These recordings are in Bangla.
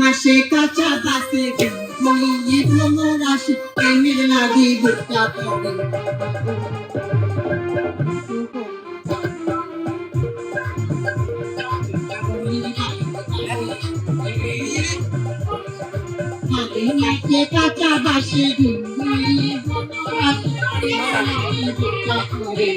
মাসে কাঁচা বাসে বইয়ে ভ্রমর আসে, প্রেমের লাগে বুকটা পড়ে মাসে কাঁচা বাসে বইয়ে ভ্রমর আসে, প্রেমের লাগে বুকটা পড়ে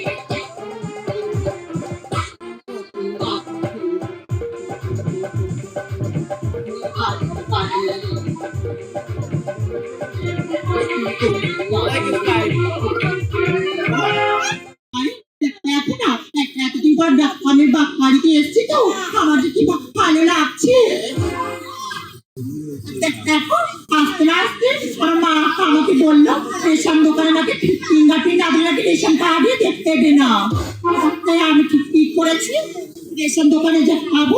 নাকি ফিঙ্গার প্রিন্ট আগে রেশন কার্ড দেখতে দেবে না। তাই আমি ঠিক ঠিক করেছি। রেশন দোকানে যা খাব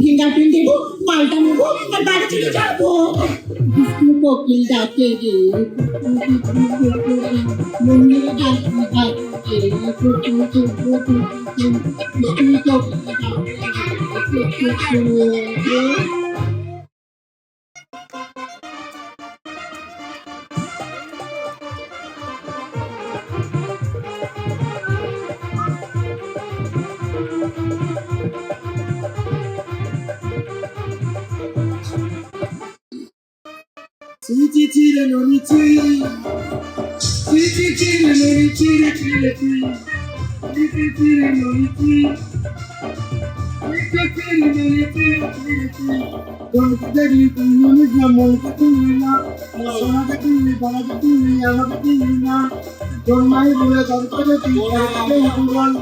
ফিঙ্গার প্রিন্ট দেবো মালটা নেব আর বাড়ি চলে যাব। বিষ্ণু কোকিল ডাকে রে মন্দির ডাকে ডাকে বিষ্ণু কোকিল ডাকে Tiri noni tiri tiri tiri. Tiri tiri noni tiri. Tiri tiri noni tiri tiri tiri. Don't tell you তুমি না মনকে তুমি না সোনাকে তুমি বাবাকে তুমি আমাকে তুমি না জন্মাই বলে দরকারে তুই করে জীবন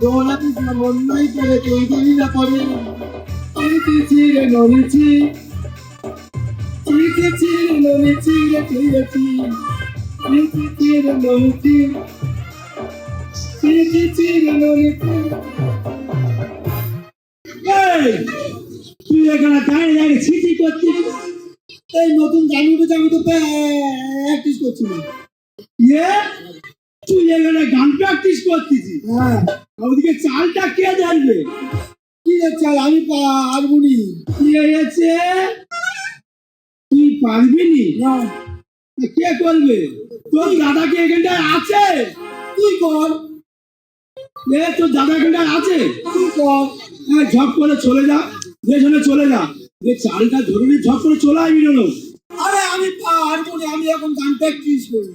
দোলাতে মন নাই করে তুই দিলি না করে Tiri tiri noni tiri. Tiri tiri noni tiri. Tiri tiri noni tiri. এই, তুই এখানে দাঁড়িয়ে দাঁড়িয়ে ছিটি করছিস? এই নতুন গান উঠেছে আমি তো প্র্যাকটিস করছিলাম ইয়ে? তুই এখানে গান প্র্যাকটিস করছিস? হ্যাঁ। ওদিকে চালটা কে জানবে কি যাচ্ছে আমি পারব নি কি হয়েছে পারবি নি। কে করবে? তোর দাদা কি এখানটায় আছে? তুই কর। এ তোর দাদা এখানটায় আছে? তুই কর। ঝপ করে চলে যা। চলে যা। যে চালটা ধরে নিয়ে ঝপ করে চলে আসবি না আরে আমি পারব নি আমি এখন গান প্র্যাকটিস করব।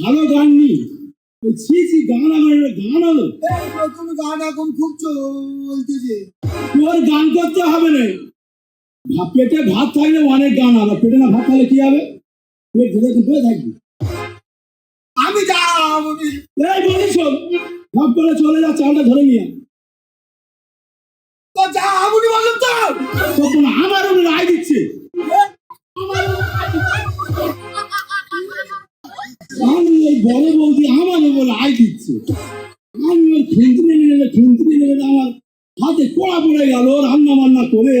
ভালো গান নি গান আমার গান হলো এই গান এখন খুব চলতেছে। তোর গান করতে হবে না। পেটে ভাত থাকলে অনেক গান হবে। পেটে না ভাত থাকলে কি হবে? পেট ধরে বসে থাকবি। আমি যাব এই বলি শোন ভাব করে চলে যা চালটা ধরে নিয়ে তো যাব নি বললাম তো। তখন আমার ওপরে রায় দিচ্ছে। বড় বৌদি রায় দিচ্ছে। নেবে নেমে আমার হাতে কড়া পড়ে গেল রান্না বান্না করে।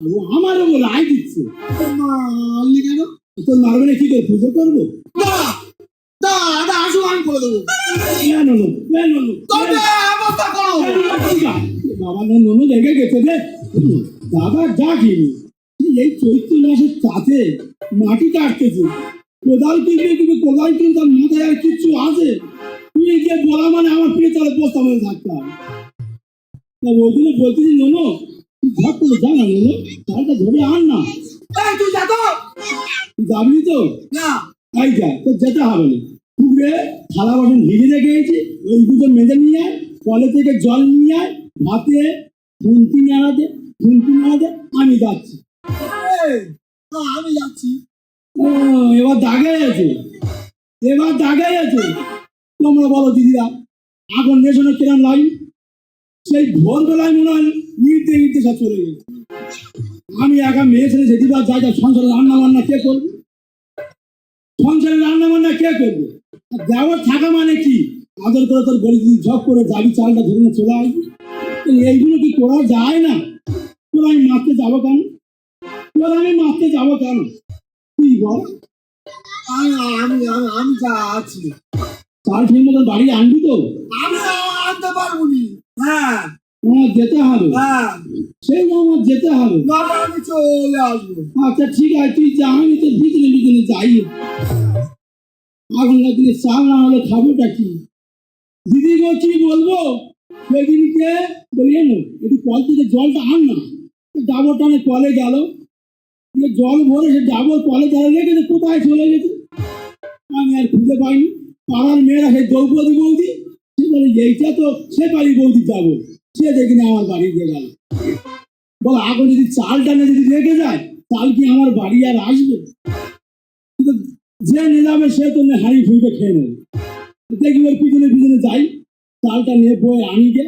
ও আমার ওপর রায় দিচ্ছে। কেন? তোর মারবে না কি করে পুজো করব? দা দা দা আসো আমি কেন কেন গেছে রে। দাদা ডাকিনি। এই চৈত্র মাসের চাতে মাটি কাটতেছে। কোদাল কিনবে কিন্তু কোদাল কিনতে তার মাথায় আর কিচ্ছু আছে। তুই যে বলা মানে আমার পিঠে তাহলে বস্তা মনে থাকতে হবে তা ওই জন্য বলতেছি ননু তুই ঝট করে যা না ননু তালটা ধরে আন না। তুই যা তো। যাবি তো? না। এই যা তোর যেতে হবে না। পুকুরে থালা বাসন ভিজে রেখেছি ওইগুলো মেজে নিয়ে আয় কলে থেকে জল নিয়ে আয় ভাতে খুন্তি নাড়াতে খুন্তি নাড়াতে আমি যাচ্ছি। আমি যাচ্ছি। এবার দাগে আছে এবার দাগে আছে তোমরা বলো, দিদিরা এখন নেশনে কিরম লাই সেই ভোরবেলায় মনে হয় ইটতে ইটতে সব চলে গেছে। আমি একা মেয়ে ছেলে যেদিবার যাই যা সংসারে রান্না বান্না কে করবে? সংসারে রান্না বান্না কে করবে? দেওয়ার থাকা মানে কি? আদর করে তোর গড়ি দিদি ঝপ করে যাবি, চালটা ধরে নিয়ে চলে আসবি। এইগুলো কি করা যায় না? তোর আমি মারতে যাব কেন? তোর আমি মারতে যাব কেন? যাই চাল না হলে খাবোটা কি সেদিনকে একটু কল থেকে জলটা আন না। ডাবর টানে কলে গেল জল ভরে সে ডাবর কলে দাঁড়িয়ে রেখেছে কোথায় চলে গেছে? আমি আর খুঁজে পাইনি। পাড়ার মেয়েরা সেই দ্রৌপদী বৌদি, সে বলে, এইটা তো সে বাড়ির বৌদি যাব সে দেখি না আমার বাড়িতে গেল। বল, আগে যদি চাল টানে যদি রেখে যায় চাল কি আমার বাড়ি আর আসবে? যে নিয়ে যাবে, সে তো হাড়ি ফুটে খেয়ে নেবে। দেখি ওর পিছনে পিছনে যাই। চালটা নিয়ে বয়ে আনি গে।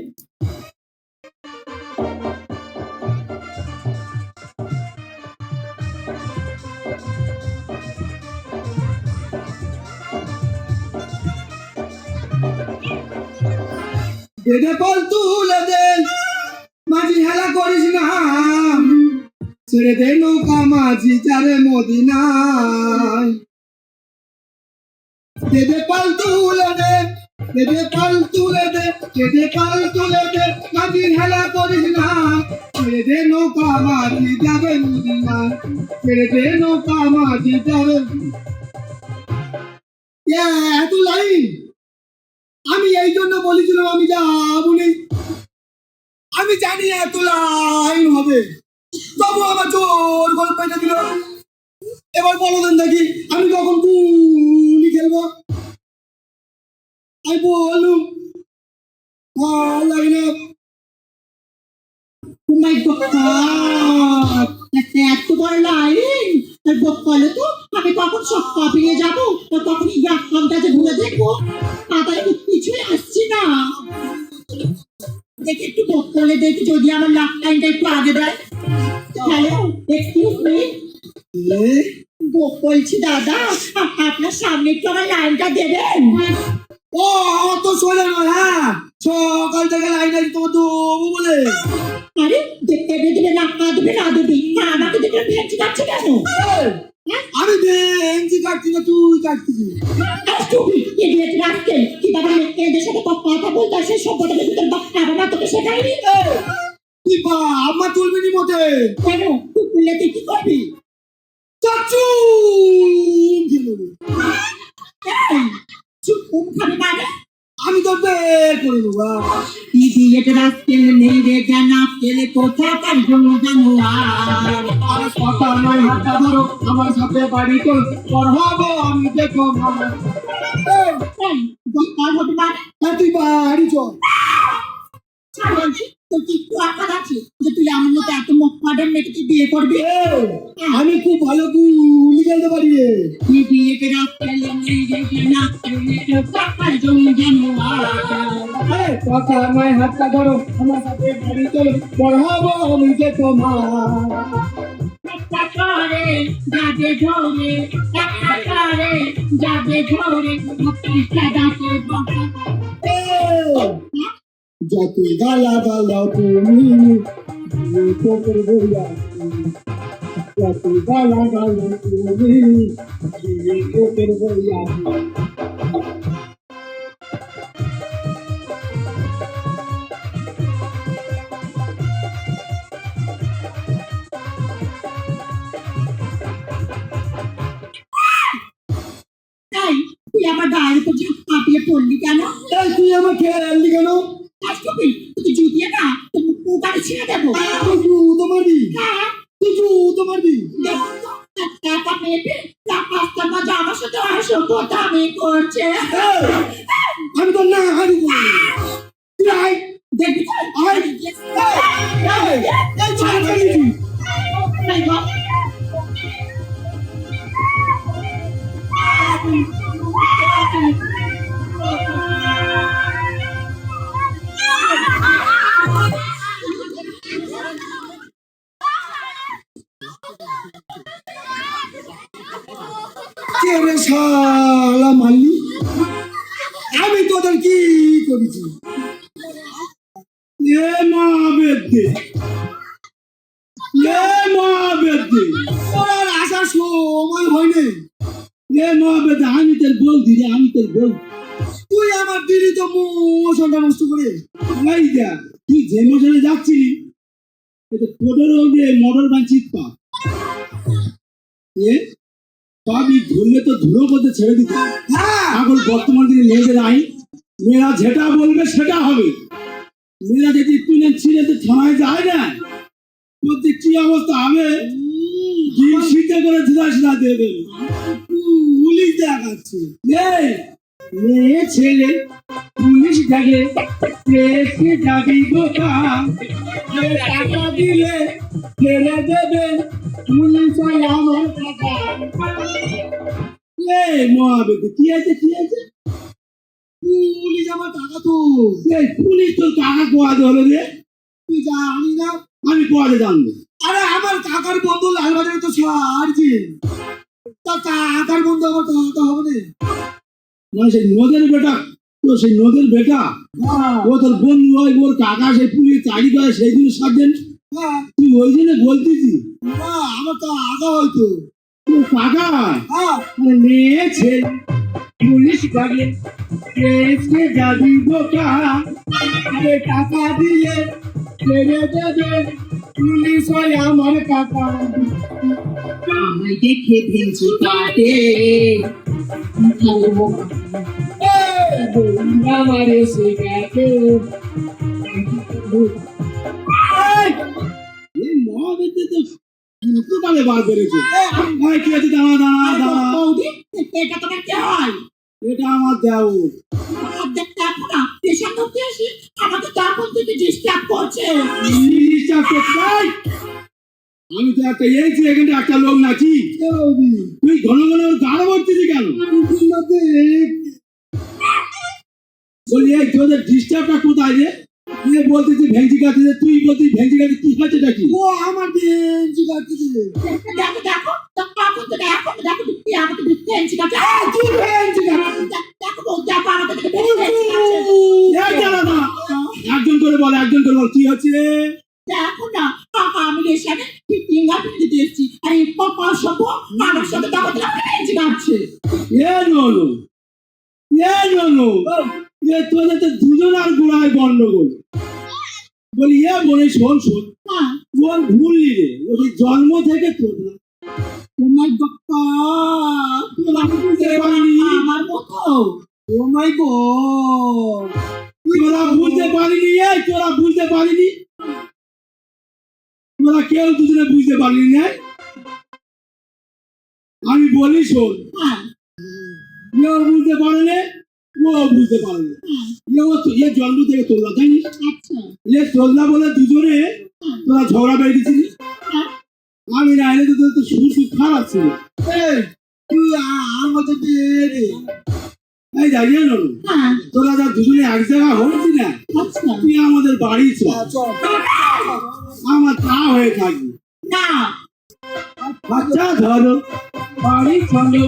বেদে পল তুলে দে মাঝি হেলা করিস না ছেড়ে দে নৌকা মাঝি যারে মদিনায় দেদে পাল তুলে দে দেদে পাল তুলে দে দেদে পাল তুলে দে মাঝি হেলা করিস না ছেড়ে দে নৌকা মাঝি যাবে মদিনায় ছেড়ে দে নৌকা মাঝি যাবে এত লাইন আমি এই জন্য বলেছিলাম, আমি যাব নি। আমি জানি এত লাইন হবে। তবু আমার জোর পেটে দিল এবার বলো দেন দেখি, আমি কখন গুলি খেলব? আমি বললুম ভালো লাগে না। এত বড় লাইন? বলে তো, আমি কখন সব কাপিয়ে যাব? তখনই গ্রামটা যে ঘুরে দেখব কিছুই আসছি না। দেখি একটু বলে দেখি যদি আমার লাখ লাইনটা একটু আগে দেয়। হ্যালো এক্সকিউজ মি বলছি দাদা আপনার সামনে একটু আমার লাইনটা দেবেন? ও অত সোজা নয় হ্যাঁ। সকাল থেকে লাইন আছে তোমার দেবো বলে। আরে দেখতে দেবে না দেবে না দেবে আমাকে দেখে ভেঙে যাচ্ছে কেন? আমি বেঞ্চি কাটছি না তুই কাটছিস সাথে কথা বলতে সেই সভ্যতা ভিতরে বাবা তোকে শেখায়নি? তুই বাপ মা তুলবি নি মতে কেন? তুই খুললে তুই কি করবি? চাচু চুপ উম মানে আমি তো বের করে দেবো ইডিয়েট রাস্কেল রে জানা কেলে কোথাকার জন্য আরে কথা নয় হাতটা ধরো আমার সাথে বাড়ি চল পড়াবো আমি দেখো তুই বাড়ি চল আমি খুব ভালো গুলি খেলতে পারি কথা নয় হাতটা ধরো, আমার সাথে বাড়ি চল। পড়াবো আমি দেখো মা একটা করে যাবে ঝরে একটা করে যাবে একটা দাঁতে বাঁকা যতই গালা গালা তুমি পোকর বইয়া যতই গালা গালা তুমি পোকর বইয়া মোটর ভ্যান এ? পাবি ধরলে তো ধুলো ছেড়ে দিতে এখন বর্তমান দিনে মেয়েদের আইন মেয়েরা যেটা বলবে সেটা হবে। মেয়েরা যদি তুলে ছিঁড়ে তো থানায় যায় না কি অবস্থা হবে? ডিম সিদ্ধ করে দিয়ে দেবে। পুলিশ দেখাচ্ছে। মেয়ে ছেলে পুলিশ ডাকে দেখে যাবি গোটা টাকা দিলে ফেলে দেবে পুলিশ আমার টাকা এই মহাবেদি কি আছে কি আছে পুলিশ আমার টাকা তো পুলিশ তোর টাকা কোয়াতে হলো রে তুই জানি না আমি কোয়াতে জানব আরে আমার কাকার বন্ধু লালবাজারে তো ছাড়ছে তা কাকার বন্ধু আমার টাকা হবে না মানে সেই নদের বেটা তো সেই নদের বেটা হ্যাঁ, ও তোর বন্ধু হয় ওর কাকা সেই পুলিশ চাকরি করে সেই জন্য সার্জেন্ট হ্যাঁ, তুই ওই জন্য বলতেছি। না, আমার তো আগা হয়তো। কাকা হ্যাঁ। মেয়ে ছেলে। পুলিশ ডাকে দেখে যাবি গোটা আরে টাকা দিয়ে ছেড়ে দেবে পুলিশ ওই আমার কাকা। আমায় দেখে ভেঙচি কাটে আমার এসে গেছে এই মহাবিদ্যে তো কোথালে বার করেছে ভাই কি আছে দাঁড়া দাঁড়া দাঁড়া বৌদি এটা তোমার কি হয় এটা আমার দেওর দেখো না পেশাব করতে আসি আমাকে তখন থেকে ডিস্টার্ব করছে ডিস্টার্ব। আমি তো একটা এখানে একটা লোক নাকি? তুই ঘন ঘন কেন? বলি এই তোদের ডিস্টার্বটা কোথায় রে? এ বলতেছি কাটছে তুই বলছিস ভেঙচি কাটছে কি হয়েছে নাকি? ও আমার কাটতেছে দেখো দেখো তুই আমাকে কাটছে। তুই দেখো দেখো কাটছে। একজন করে বল একজন করে বল কি হচ্ছে? দেখো না আমি ফিঙ্গার প্রিন্ট দিতে এসেছি। আর এই পাপা সব আমার সাথে তখন থেকে আমাকে ভেঙচি কাটছে এ নলো এ নলো এ তোদের তো দুজন আর গোড়ায় গন্ডগোল। বলি এ শোন শোন। ওর ভুললি রে। ওই জন্ম থেকে তোর না। তোমার বাপ্পা তোমার বুঝতে পারিনি আমার মতো? Oh my god. তোরা বুঝতে পারিনি এই তোরা বুঝতে পারিনি। কেউ দুজনে বুঝতে পারিনি না? আমি বলি শোন। হ্যাঁ। কেউ বুঝতে পারে না ও বুঝতে পারে না। এ জন্ম থেকে তোলা জানিস আচ্ছা। এ তোলা বলে দুজনে তোরা ঝগড়া হ্যাঁ। আমি না এলে তো তোর তো সুর সুর খারাপ ছিল। তুই আ- আমাদের বেরে এই জানিয়ে হ্যাঁ। তোরা যা দুজনে এক জায়গা হয়েছি না আচ্ছা। তুই আমাদের বাড়ি চল। আমার তা হয়ে থাকবি। না। আচ্ছা ধরো, বাড়ি চলো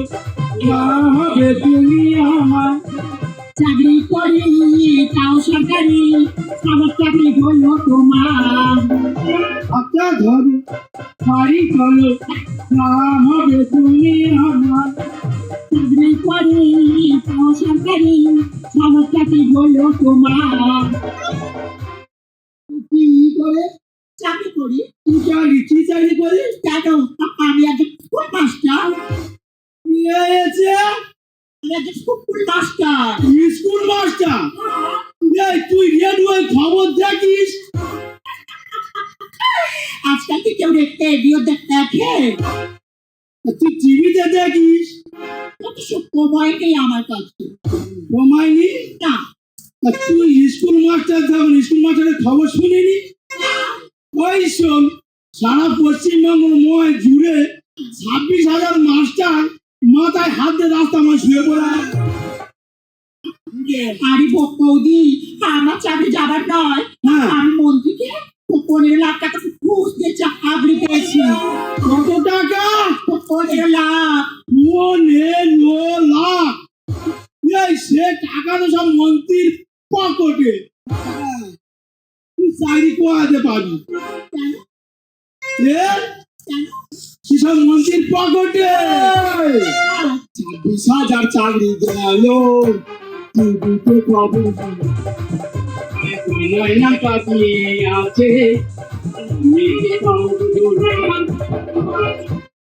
হবে তুমি আমার। চাকরি করি, তাও সরকারি আমার চাকরি হলো তোমার। আচ্ছা ধরো, বাড়ি চলো হবে তুমি আমার। চাকরি করি, তাও সরকারি আমার চাকরি হলো তোমার। কি করে চাকরি করি তুই চাকরি কি চাকরি করিস আমি একজন স্কুল মাস্টার হয়েছে? আমি একজন স্কুল মাস্টার স্কুল মাস্টার তুই রেডিওয় খবর দেখিস? আজকাল কি কেউ রেডিও দেখে তুই টিভিতে দেখিস? কত সময় নেই আমার কাছে। সময় নি। না তুই স্কুল মাস্টার যখন স্কুল মাস্টারের খবর শুনিনি? ওই শোন সারা পশ্চিমবঙ্গ ময় জুড়ে ছাব্বিশ হাজার মাস্টার মাথায় হাত দিয়ে রাস্তা আমার শুয়ে পড়ে। আরে বৌদি আমার চাকরি যাবার নয়। হ্যাঁ। আমি মন্ত্রীকে পনেরো লাখ টাকা ঘুষ দিয়ে চাকরি পেয়েছি কত টাকা? পনেরো লাখ। হাজার চাকরি গেল। টিভিতে কবে ময়না পাখি আছে।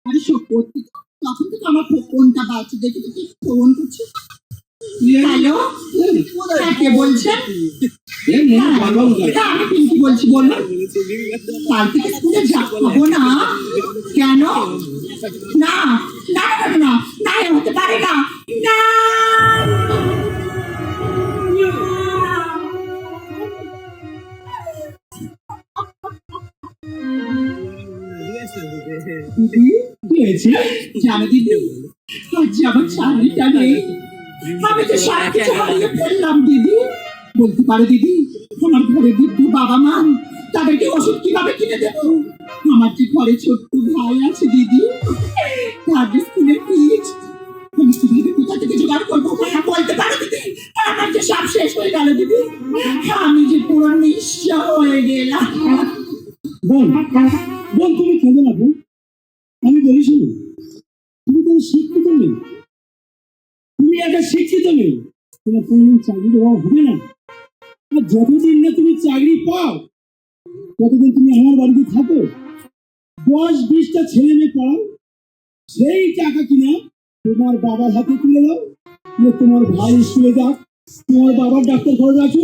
আরে করতে তখন থেকে আমার ফোনটা বাজছে, দেখে দেখে ফোন করছে। হ্যালো হ্যাঁ, কে বলছেন আমি পিঙ্কি বলছি বলুন কাল থেকে স্কুলে যাব না। কেন? না না না না না না এ হতে পারে না। না। দিদি হয়েছে? জানো দিদি। আজ আমার চাকরিটা নেই আমি তো সব কিছু হারিয়ে ফেললাম দিদি। বলতে পারো দিদি আমার ঘরে বৃদ্ধ বাবা মা তাদেরকে ওষুধ কীভাবে কিনে দেবো? আমার যে ঘরে ছোট্ট ভাই আছে দিদি? তার স্কুলের ফিজ। আমি কীভাবে কোথা থেকে জোগাড় করব? বলতে পারো দিদি। আমার যে সব শেষ হয়ে গেল দিদি। আমি যে পুরো নিঃস্ব হয়ে গেলাম। বোন বোন তুমি কেঁদো না আমি বলি তুমি তো শিক্ষিত মেয়ে। তুমি একটা শিক্ষিত মেয়ে, তোমার কোনদিন চাকরি দেওয়া হবে না। আর যতদিন না তুমি চাকরি পাও, ততদিন তুমি আমার বাড়িতে থাকো। দশ বিশটা ছেলে মেয়ে পড়াও, সেই টাকা কিনা তোমার বাবার হাতে তুলে দাও তোমার ভাই স্কুলে যাক, তোমার বাবার ডাক্তার খরচ আছে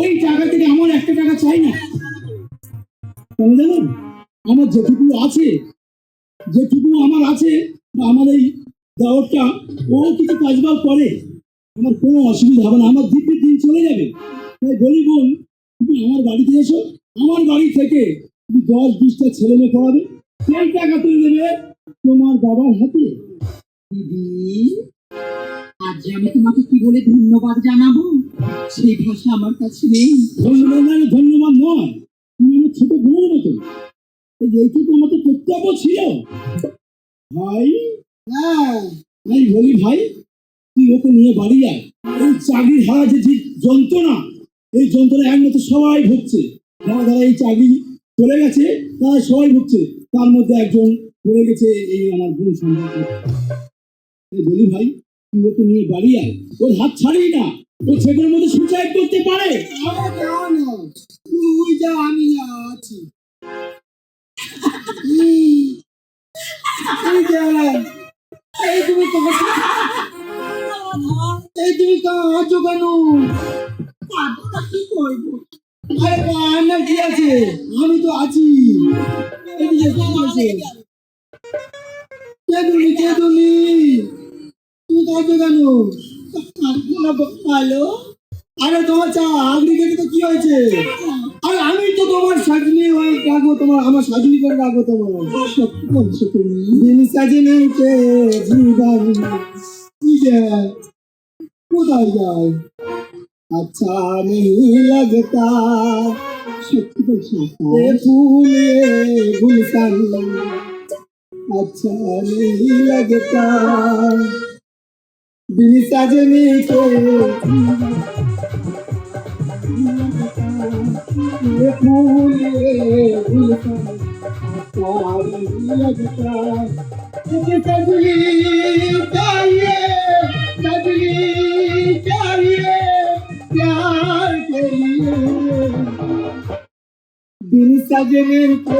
ওই টাকা থেকে আমার একটা টাকা চাই না। কেন জানো? আমার যেটুকু আছে, যেটুকু আমার আছে আমার এই দেওয়ারটা ও কিছু কাজবাজ করে, আমার কোনো অসুবিধা হবে না, আমার দিব্যি দিন চলে যাবে। তাই বলি বোন, তুমি আমার বাড়িতে এসো, আমার বাড়ি থেকে তুমি দশ বিশটা ছেলে মেয়ে পড়াবে, সেই টাকা তুলে দেবে তোমার বাবার হাতে। দিদি, আজ আমি তোমাকে কি বলে ধন্যবাদ জানাব সেই ভাষা আমার কাছে নেই। ধন্যবাদ নয় ধন্যবাদ নয়, তুমি আমার ছোট বোনের মতো। এই এইটুকু আমার তো কর্তব্য ছিল। ভাই আমি বলি ভাই তুই ওকে নিয়ে বাড়ি যায়? এই চাকরির হারা যে যন্ত্রণা এই যন্ত্রণা একমাত্র সবাই ভুগছে। যারা যারা এই চাকরি চলে গেছে তারা সবাই ভুগছে। তার মধ্যে একজন পড়ে গেছে এই আমার বোন সম্পর্কে। বলি ভাই তুই ওকে নিয়ে বাড়ি আয় ওর হাত ছাড়িয়ে না। ও ছেলের মধ্যে সুসাইড করতে পারে। তুই যা আমি আছি। এই তুমি তো এই তুমি কাঁদছো কেন? কি করব? আরে কান্নার কি আছে? আমি তো আছি। এদিকে এদিকে এসো। কে তুমি কে তুমি তুমি কাঁদছো কেন? পারব না ভালো আরে তোমার চা আগলি তো কি হয়েছে? আরে আমি তো তোমার সাজনি হয়ে রাখবো তোমার আমার সাজনি করে রাখবো তোমার সত্যি বলছো তুমি দিন সাজনি কে জীবন তুই যে কোথায় যায় अच्छा नहीं लगता সত্যি বলছো ये फूल ये गुलशन अच्छा नहीं लगता बिन सजनी के चाहिए सजनी चाहिए प्यार के लिए दिल सजने को